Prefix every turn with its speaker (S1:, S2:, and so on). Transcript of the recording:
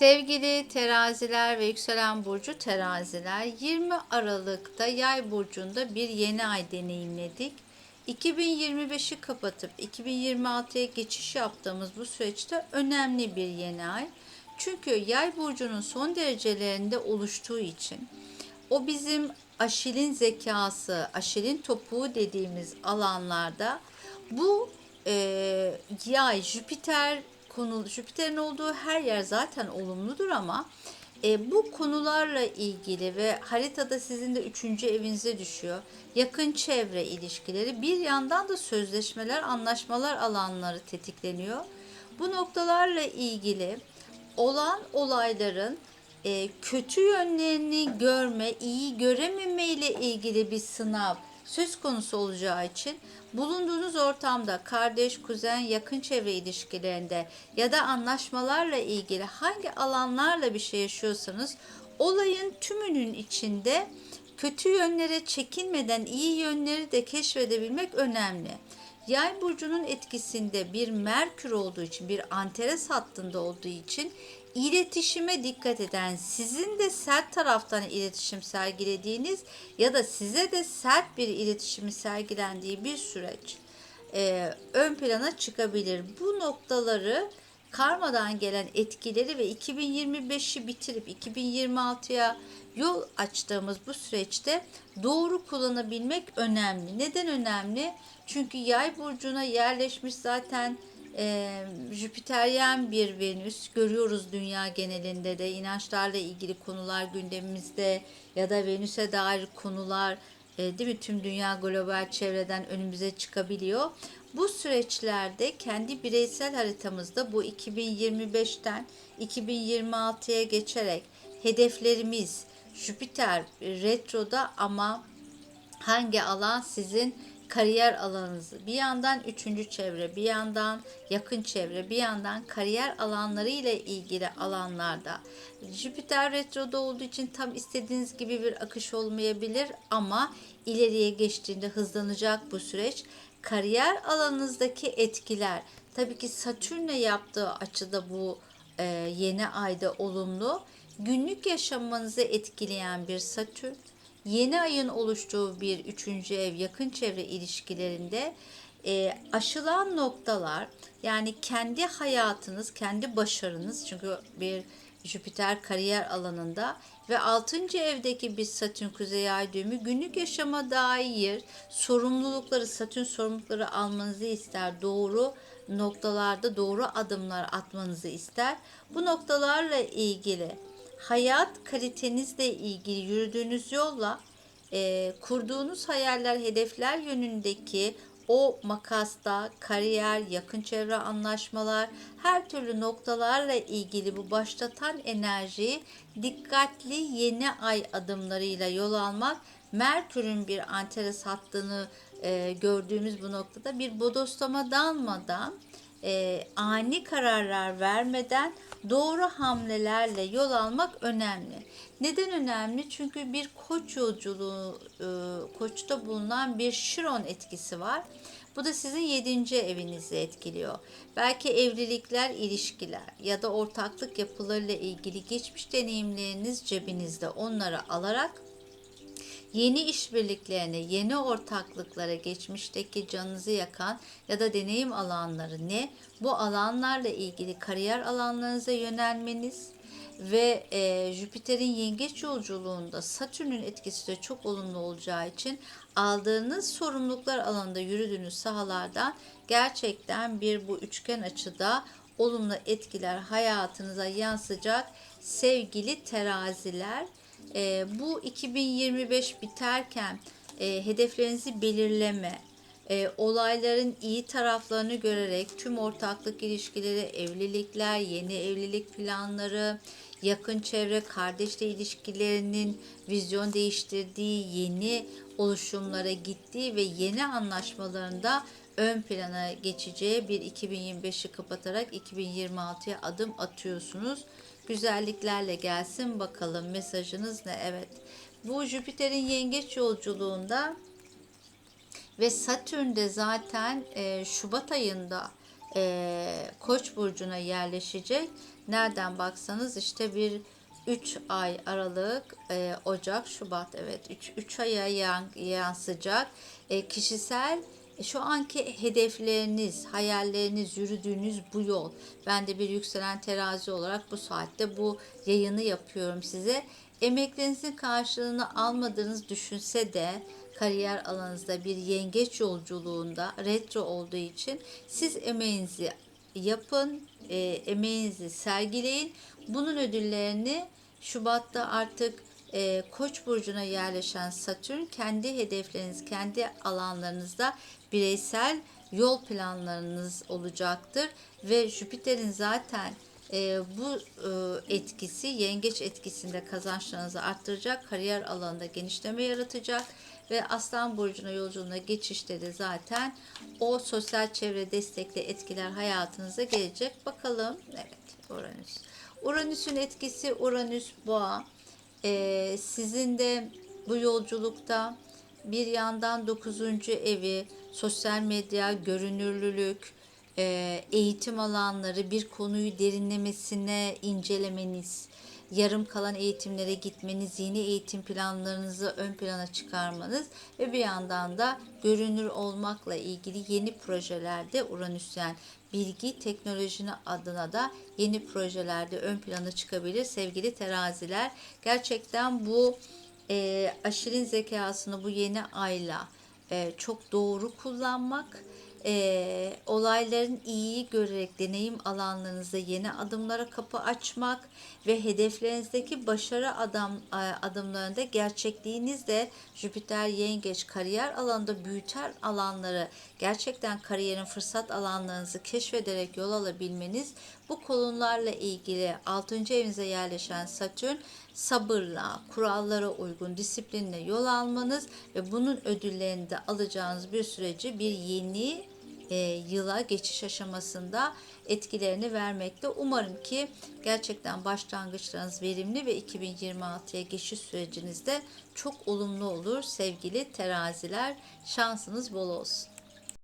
S1: Sevgili teraziler ve yükselen burcu teraziler 20 Aralık'ta yay burcunda bir yeni ay deneyimledik. 2025'i kapatıp 2026'ya geçiş yaptığımız bu süreçte önemli bir yeni ay. Çünkü yay burcunun son derecelerinde oluştuğu için o bizim aşilin zekası, aşilin topuğu dediğimiz alanlarda bu e, yay, Jüpiter konu Jüpiter'in olduğu her yer zaten olumludur ama e, bu konularla ilgili ve haritada sizin de üçüncü evinize düşüyor. Yakın çevre ilişkileri bir yandan da sözleşmeler, anlaşmalar alanları tetikleniyor. Bu noktalarla ilgili olan olayların e, kötü yönlerini görme, iyi görememe ile ilgili bir sınav söz konusu olacağı için bulunduğunuz ortamda kardeş, kuzen, yakın çevre ilişkilerinde ya da anlaşmalarla ilgili hangi alanlarla bir şey yaşıyorsanız olayın tümünün içinde kötü yönlere çekinmeden iyi yönleri de keşfedebilmek önemli. Yay burcunun etkisinde bir Merkür olduğu için, bir Antares hattında olduğu için iletişime dikkat eden, sizin de sert taraftan iletişim sergilediğiniz ya da size de sert bir iletişimi sergilendiği bir süreç e, ön plana çıkabilir. Bu noktaları karmadan gelen etkileri ve 2025'i bitirip 2026'ya yol açtığımız bu süreçte doğru kullanabilmek önemli. Neden önemli? Çünkü yay burcuna yerleşmiş zaten e, Jüpiteryen bir Venüs görüyoruz dünya genelinde de inançlarla ilgili konular gündemimizde ya da Venüs'e dair konular e, değil mi tüm dünya global çevreden önümüze çıkabiliyor. Bu süreçlerde kendi bireysel haritamızda bu 2025'ten 2026'ya geçerek hedeflerimiz Jüpiter retroda ama hangi alan sizin kariyer alanınızı bir yandan üçüncü çevre bir yandan yakın çevre bir yandan kariyer alanları ile ilgili alanlarda Jüpiter retroda olduğu için tam istediğiniz gibi bir akış olmayabilir ama ileriye geçtiğinde hızlanacak bu süreç. Kariyer alanınızdaki etkiler tabii ki Satürn'le yaptığı açıda bu e, yeni ayda olumlu günlük yaşamınızı etkileyen bir Satürn yeni ayın oluştuğu bir üçüncü ev yakın çevre ilişkilerinde e, aşılan noktalar yani kendi hayatınız, kendi başarınız çünkü bir Jüpiter kariyer alanında ve 6. evdeki bir Satürn kuzey ay düğümü günlük yaşama dair sorumlulukları, Satürn sorumlulukları almanızı ister. Doğru noktalarda doğru adımlar atmanızı ister. Bu noktalarla ilgili hayat kalitenizle ilgili yürüdüğünüz yolla e, kurduğunuz hayaller, hedefler yönündeki o makasta kariyer, yakın çevre anlaşmalar, her türlü noktalarla ilgili bu başlatan enerjiyi dikkatli yeni ay adımlarıyla yol almak, Merkür'ün bir antares hattını e, gördüğümüz bu noktada bir bodoslama dalmadan, e, ani kararlar vermeden doğru hamlelerle yol almak önemli. Neden önemli? Çünkü bir koç yolculuğu, e, koçta bulunan bir şiron etkisi var. Bu da sizin yedinci evinizi etkiliyor. Belki evlilikler, ilişkiler ya da ortaklık yapılarıyla ilgili geçmiş deneyimleriniz cebinizde onları alarak yeni işbirliklerine, yeni ortaklıklara geçmişteki canınızı yakan ya da deneyim alanları ne? Bu alanlarla ilgili kariyer alanlarınıza yönelmeniz ve e, Jüpiter'in yengeç yolculuğunda Satürn'ün etkisi de çok olumlu olacağı için aldığınız sorumluluklar alanında yürüdüğünüz sahalardan gerçekten bir bu üçgen açıda olumlu etkiler hayatınıza yansıyacak sevgili teraziler e, bu 2025 biterken e, hedeflerinizi belirleme, e, olayların iyi taraflarını görerek tüm ortaklık ilişkileri, evlilikler, yeni evlilik planları, yakın çevre, kardeşle ilişkilerinin vizyon değiştirdiği yeni oluşumlara gittiği ve yeni anlaşmalarında ön plana geçeceği bir 2025'i kapatarak 2026'ya adım atıyorsunuz güzelliklerle gelsin bakalım mesajınız ne? Evet. Bu Jüpiter'in yengeç yolculuğunda ve Satürn de zaten e, Şubat ayında e, Koç burcuna yerleşecek. Nereden baksanız işte bir 3 ay Aralık, e, Ocak, Şubat evet 3 3 aya yan- yansıyacak. E, kişisel şu anki hedefleriniz, hayalleriniz, yürüdüğünüz bu yol. Ben de bir yükselen terazi olarak bu saatte bu yayını yapıyorum size. Emeklerinizin karşılığını almadığınız düşünse de kariyer alanınızda bir yengeç yolculuğunda retro olduğu için siz emeğinizi yapın, e, emeğinizi sergileyin. Bunun ödüllerini Şubat'ta artık e, Koç burcuna yerleşen Satürn kendi hedefleriniz, kendi alanlarınızda bireysel yol planlarınız olacaktır ve Jüpiter'in zaten e, bu e, etkisi yengeç etkisinde kazançlarınızı arttıracak, kariyer alanında genişleme yaratacak ve Aslan burcuna yolculuğuna geçişte de zaten o sosyal çevre destekli etkiler hayatınıza gelecek. Bakalım. Evet, Uranüs. Uranüs'ün etkisi Uranüs boğa. Ee, sizin de bu yolculukta bir yandan 9. evi, sosyal medya, görünürlülük, e, eğitim alanları, bir konuyu derinlemesine incelemeniz, yarım kalan eğitimlere gitmeniz, yeni eğitim planlarınızı ön plana çıkarmanız ve bir yandan da görünür olmakla ilgili yeni projelerde Uranüsyen bilgi teknolojinin adına da yeni projelerde ön plana çıkabilir sevgili teraziler. Gerçekten bu e, aşirin zekasını bu yeni ayla e, çok doğru kullanmak, e, olayların iyiyi görerek deneyim alanlarınızda yeni adımlara kapı açmak ve hedeflerinizdeki başarı adam e, adımlarında gerçekliğinizde Jüpiter yengeç kariyer alanında büyüter alanları gerçekten kariyerin fırsat alanlarınızı keşfederek yol alabilmeniz bu konularla ilgili 6. evinize yerleşen Satürn sabırla, kurallara uygun, disiplinle yol almanız ve bunun ödüllerini de alacağınız bir süreci bir yeni e, yıla geçiş aşamasında etkilerini vermekte. Umarım ki gerçekten başlangıçlarınız verimli ve 2026'ya geçiş sürecinizde çok olumlu olur sevgili teraziler. Şansınız bol olsun.